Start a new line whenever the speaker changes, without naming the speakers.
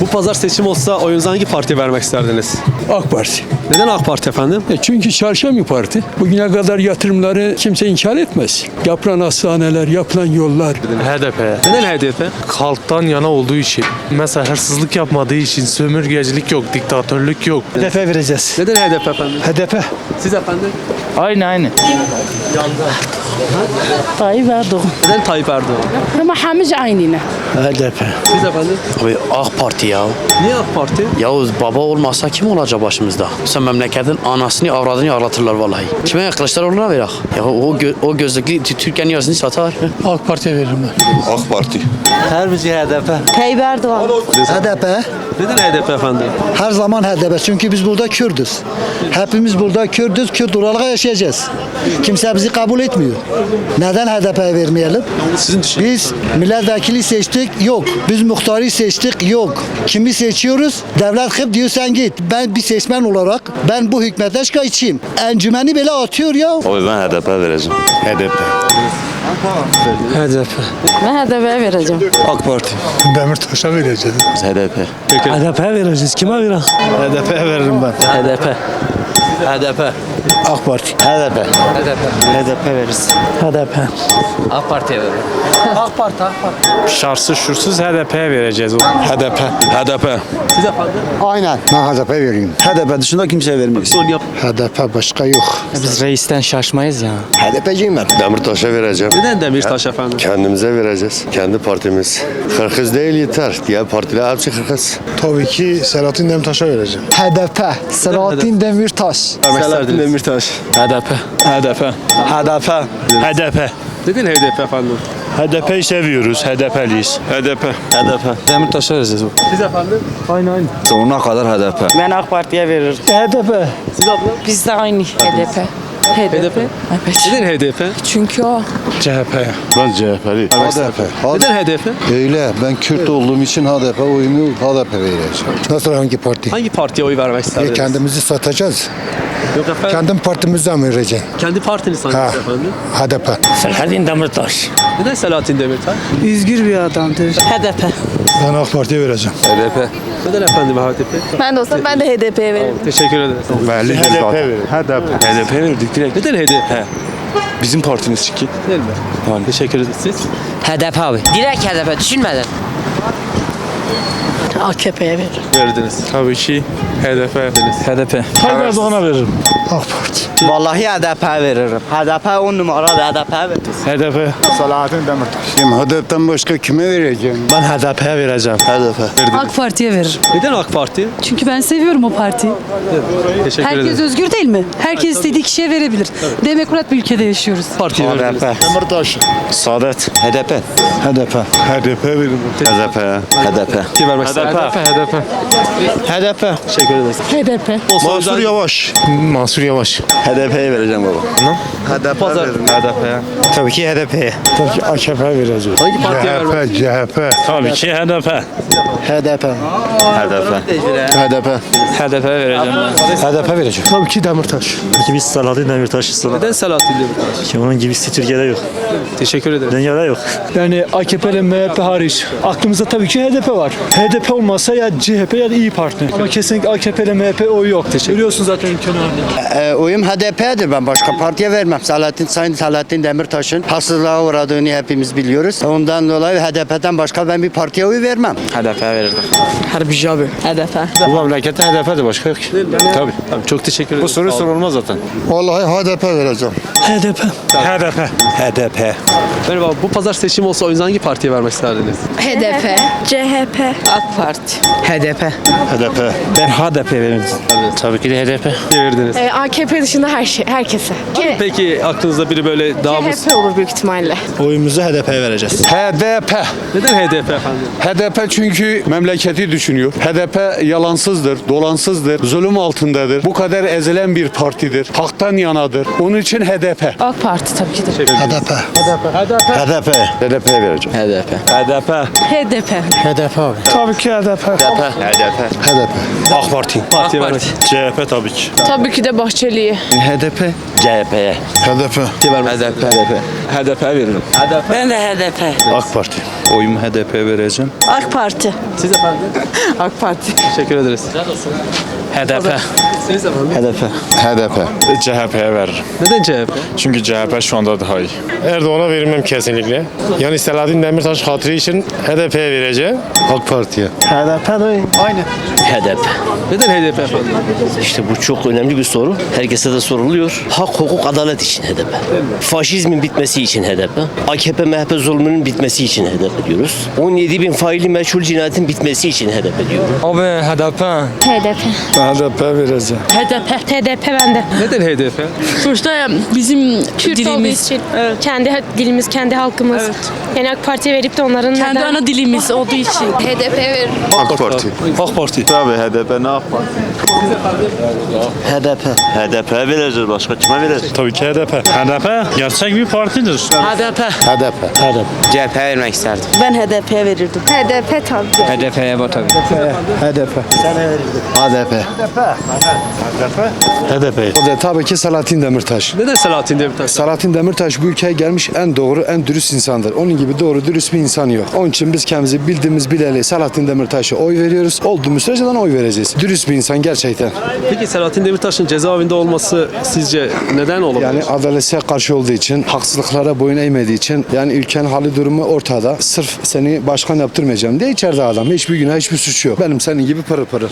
Bu pazar seçim olsa oyunuzu hangi partiye vermek isterdiniz?
AK Parti.
Neden AK Parti efendim?
E çünkü çalışan bir parti. Bugüne kadar yatırımları kimse inkar etmez. Yapılan hastaneler, yapılan yollar.
HDP.
Neden HDP?
Halktan yana olduğu için. Mesela hırsızlık yapmadığı için sömürgecilik yok, diktatörlük yok.
HDP vereceğiz.
Neden HDP efendim?
HDP.
Siz efendim?
Aynı aynı.
Tayyip Erdoğan.
Neden Tayyip Erdoğan?
Ama Hamiz aynine.
HDP.
Siz efendim?
Abi AK Parti ya.
Niye AK Parti?
Ya baba olmasa kim olacak başımızda? Sen memleketin anasını avradını ağlatırlar vallahi. Kime Kılıçdaroğlu'na verak. Ya o, gö- o gözlüklü Türkiye'nin yarısını satar.
AK Parti'ye veririm ben.
AK Parti.
Her bizi HDP.
Tayyip Erdoğan.
HDP
Neden HDP efendim?
her zaman HDP çünkü biz burada Kürdüz. Hepimiz burada Kürdüz, Kürt olarak yaşayacağız. Kimse bizi kabul etmiyor. Neden HDP'ye vermeyelim?
Sizin düşünceniz.
Biz milletvekili seçtik, yok. Biz muhtarı seçtik, yok. Kimi seçiyoruz? Devlet hep diyor sen git. Ben bir seçmen olarak ben bu hükümete şikayetçiyim. Encümeni bile atıyor ya.
Abi ben HDP vereceğim. HDP.
HDP.
Ben HDP'ye vereceğim.
AK Parti.
Demirtaş'a vereceğiz.
HDP.
HDP vereceğiz. Kime veririz? HDP veririm ben.
HDP. HDP.
AK Parti.
HDP.
HDP veririz. HDP.
AK Parti'ye verin.
Şartsız şursuz HDP'ye vereceğiz.
HDP. HDP.
Siz efendim?
Aynen. Ben HDP vereyim.
HDP dışında kimseye.
Son yap.
HDP başka yok.
Biz reisten şaşmayız ya.
HDP'ciyim ben.
Demirtaş'a vereceğim.
Neden Demirtaş efendim?
Kendimize vereceğiz. Kendi partimiz. Kırkız değil yeter. Diğer partiler hepsi kırkız.
Tabii ki Selahattin Demirtaş'a vereceğim.
HDP. Selahattin Demirtaş.
Vermek isterdiniz.
Demirtaş.
HDP.
HDP. HDP.
HDP.
Neden HDP efendim?
HDP'yi seviyoruz. HDP'liyiz.
HDP. HDP.
Demirtaş'a vereceğiz.
Siz efendim?
Sonuna kadar HDP.
Ben AK Parti'ye veririm.
HDP.
Siz abla?
Biz de aynı. HDP. HDP.
HDP.
Evet.
Neden HDP?
Çünkü o.
CHP.
Ben CHP'li.
HDP.
Neden HDP?
Öyle. Ben Kürt olduğum için HDP oyumu HDP vereceğim.
Nasıl hangi parti?
Hangi partiye oy vermek isterdiniz?
Kendimizi satacağız.
Yok efendim.
Kendim partimize mi vereceğim?
Kendi partiniz hangisi
Ha.
efendim?
HDP.
Selahattin Demirtaş.
Neden Selahattin Demirtaş?
Üzgür bir adamdır. HDP.
Ben AK Parti'ye vereceğim.
HDP.
Neden efendim HDP?
Ben de olsam ben de HDP'ye veririm.
Teşekkür ederiz.
HDP verir. HDP.
HDP verdik direkt.
Neden HDP?
Bizim partimiz çünkü.
Değil mi? Teşekkür ederiz. Siz?
HDP abi. Direkt HDP düşünmeden.
AKP'ye veririm.
Verdiniz.
Tabii ki HDP.
HDP.
Tayyip Erdoğan'a veririm.
AK Parti.
Vallahi HDP veririm. HDP 10 numara da HDP veririm.
HDP.
Selahattin Demirtaş.
HDP'den başka kime vereceğim?
Ben HDP'ye vereceğim.
HDP.
AK Parti'ye verir.
Neden AK Parti?
Çünkü ben seviyorum o partiyi.
Teşekkür
Herkes
ederiz.
özgür değil mi? Herkes istediği kişiye verebilir. Demokrat bir ülkede yaşıyoruz.
Partiye verdiniz.
Demirtaş.
Saadet.
HDP. HDP.
HDP veririm. HDP.
HDP.
Partiye vermek isterdiniz.
HDP.
HDP.
Teşekkür ederiz.
HDP.
Mansur Yavaş.
Mansur Yavaş.
HDP'ye vereceğim baba.
HDP
Pazar-
veririm.
HDP.
Tabii ki HDP'ye. Tabii ki AKP'ye vereceğim.
Hangi partiye vermek
CHP.
Tabii ki HDP.
HDP.
HDP.
HDP vereceğim ben.
HDP vereceğim. Tabii ki Demirtaş.
Ki biz Selahattin Demirtaş'ız.
Neden Selahattin Demirtaş?
Ki onun gibisi Türkiye'de yok.
Teşekkür ederiz.
Dünyada yok.
Yani AKP ile MHP hariç. Aklımızda tabii ki HDP var. HDP olmasa ya CHP ya da İyi Parti. Ama kesinlikle AKP ile MHP oy yok. Görüyorsun zaten ülkenin halini.
Ee, oyum HDP'dir. Ben başka partiye vermem. Selahattin Sayın Selahattin Demirtaş'ın haksızlığa uğradığını hepimiz biliyoruz. Ondan dolayı HDP'den başka ben bir partiye oy vermem.
HDP verirdim. Harbici abi. HDP.
Bu memlekette HDP'de başka yok ki.
Tabii. Tamam, çok teşekkür ederiz.
Bu soru sorulmaz zaten.
Vallahi HDP vereceğim.
HDP.
HDP.
HDP.
Merhaba, bu pazar seçim olsa oyunuzu hangi partiye vermek isterdiniz?
HDP. CHP. AK Parti.
HDP.
HDP.
Ben HDP veririm. Tabii ki de HDP.
Verdiniz.
AKP dışında her şey, herkese.
Peki aklınızda biri böyle daha mı...
CHP olur büyük ihtimalle.
Oyumuzu HDP'ye vereceğiz.
HDP.
Neden HDP efendim?
HDP çünkü memleketi düşünüyor. HDP yalansızdır, dolansızdır, zulüm altındadır. Bu kadar ezilen bir partidir. Haktan yanadır. Onun için HDP.
AK Parti tabii ki de.
HDP.
HDP. HDP'ye vereceğim.
HDP.
HDP.
HDP.
HDP abi. Tabii ki HDP.
HDP.
AK Parti.
Partiye vermek.
CHP tabii ki.
Tabii ki de Bahçeli'ye.
HDP.
CHP'ye.
HDP.
HDP.
HDP veririm.
Ben de HDP.
AK Parti.
Oyumu HDP vereceğim.
AK Parti.
Siz efendim?
AK Parti.
Teşekkür ederiz.
HDP.
Siz efendim?
HDP. HDP.
CHP'ye veririm.
Neden CHP?
Çünkü CHP şu anda daha iyi.
Erdoğan'a verilmem kesinlikle. Yani Selahattin Demirtaş hatırı için HDP'ye vereceğim.
AK Parti'ye.
HDP de aynı.
HDP.
Neden HDP efendim?
İşte bu çok önemli bir soru. Herkese de soruluyor. Hak, hukuk, adalet için HDP. Faşizmin bitmesi için HDP. AKP, MHP zulmünün bitmesi için HDP diyoruz. 17 bin faili meçhul cinayetin bitmesi için HDP diyoruz.
Abi HDP.
HDP.
HDP vereceğim.
HDP. HDP bende.
Neden HDP?
Sonuçta bizim dilimiz, kendi dilimiz, kendi halkımız. Yani AK Parti'ye verip de onların kendi ana dilimiz olduğu için. HDP veririm.
AK Parti.
AK Parti.
Tabii HDP ne yapar?
HDP. HDP vereceğiz. Başka kime vereceğiz?
Tabii ki HDP. HDP gerçek bir partidir.
HDP.
HDP.
CHP vermek isterdim.
Ben HDP verirdim. HDP tabii.
HDP'ye bak tabii.
HDP. HDP.
O da tabii ki Selahattin Demirtaş.
Neden Selahattin Demirtaş?
Selahattin Demirtaş bu ülkeye gelmiş en doğru, en dürüst insandır. Onun gibi doğru, dürüst bir insan yok. Onun için biz kendimizi bildiğimiz bileli Selahattin Demirtaş'a oy veriyoruz. Olduğumuz sürece de oy vereceğiz. Dürüst bir insan gerçekten.
Peki Selahattin Demirtaş'ın cezaevinde olması sizce neden olabilir?
Yani adalete karşı olduğu için, haksızlıklara boyun eğmediği için, yani ülkenin hali durumu ortada. Sırf seni başkan yaptırmayacağım diye içeride adam. Hiçbir günah, hiçbir suç yok. Benim senin gibi pırıl pırıl.